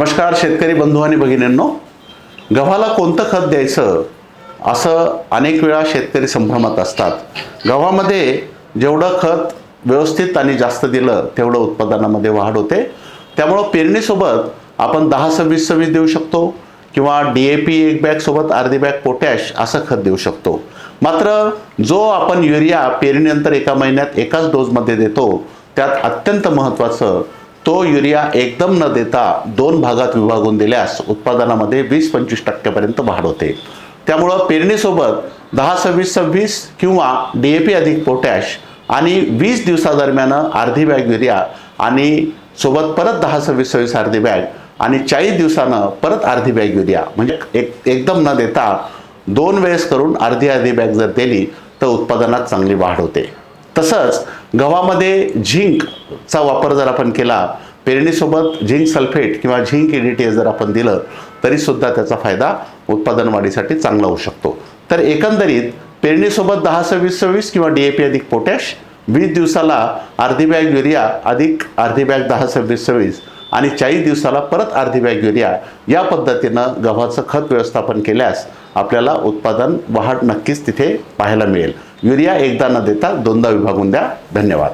नमस्कार शेतकरी बंधू आणि भगिनींनो. गव्हाला कोणतं खत द्यायचं? असं अनेक वेळा शेतकरी संभ्रमात असतात. गव्हामध्ये जेवढं खत व्यवस्थित आणि जास्त दिलं तेवढं उत्पादनामध्ये वाढ होते. त्यामुळं पेरणीसोबत आपण दहा सव्वीस सव्वीस देऊ शकतो किंवा डी ए पी एक बॅगसोबत अर्धी बॅग पोटॅश असं खत देऊ शकतो. मात्र जो आपण युरिया पेरणीनंतर एका महिन्यात एकाच डोजमध्ये देतो त्यात अत्यंत महत्त्वाचं तो युरिया एकदम न देता दोन भागात विभागून दिल्यास उत्पादनामध्ये वीस पंचवीस टक्क्यापर्यंत वाढ होते. त्यामुळं पेरणीसोबत दहा सव्वीस सव्वीस किंवा डी ए पी अधिक पोटॅश आणि वीस दिवसादरम्यान अर्धी बॅग युरिया आणि सोबत परत दहा सव्वीस सव्वीस अर्धी बॅग आणि चाळीस दिवसानं परत अर्धी बॅग युरिया. म्हणजे एक एकदम न देता दोन वेळेस करून अर्धी अर्धी बॅग जर दिली तर उत्पादनात चांगली वाढ होते. तसंच गव्हामध्ये झिंकचा वापर जर आपण केला पेरणीसोबत झिंक सल्फेट किंवा झिंक एडीटी जर आपण दिलं तरीसुद्धा त्याचा फायदा उत्पादन वाढीसाठी चांगला होऊ शकतो. तर एकंदरीत पेरणीसोबत दहा सव्वीस सव्वीस किंवा डी ए पी अधिक पोटॅश वीस दिवसाला अर्धी बॅग युरिया अधिक अर्धी बॅग दहा सव्वीस सव्वीस आणि चाळीस दिवसाला परत अर्धी बॅग युरिया या पद्धतीनं गव्हाचं खत व्यवस्थापन केल्यास आपल्याला उत्पादन वाढ नक्कीच तिथे पाहायला मिळेल. युरिया एकदा न देता दोनदा विभागून द्या. धन्यवाद.